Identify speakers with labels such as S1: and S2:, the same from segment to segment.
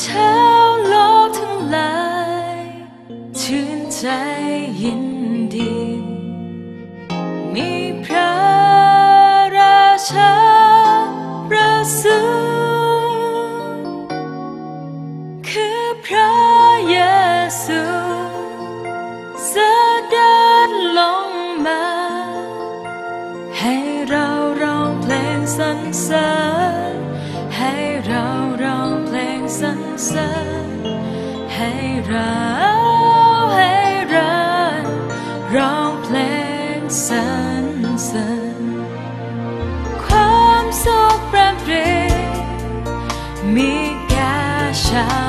S1: เช้าโลกทั้งหลายชื่นใจยินดี มีพระราชาประเสริคือพระเยซูเสด็จลงมา ให้เราร้องเพลงสรรเสริญให้เรา สรรเสริญให้เราให้เราร้องเพลงสรรเสริญความสุขแปรปรีมีแก่ชา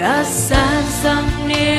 S1: ประสานสำเนีย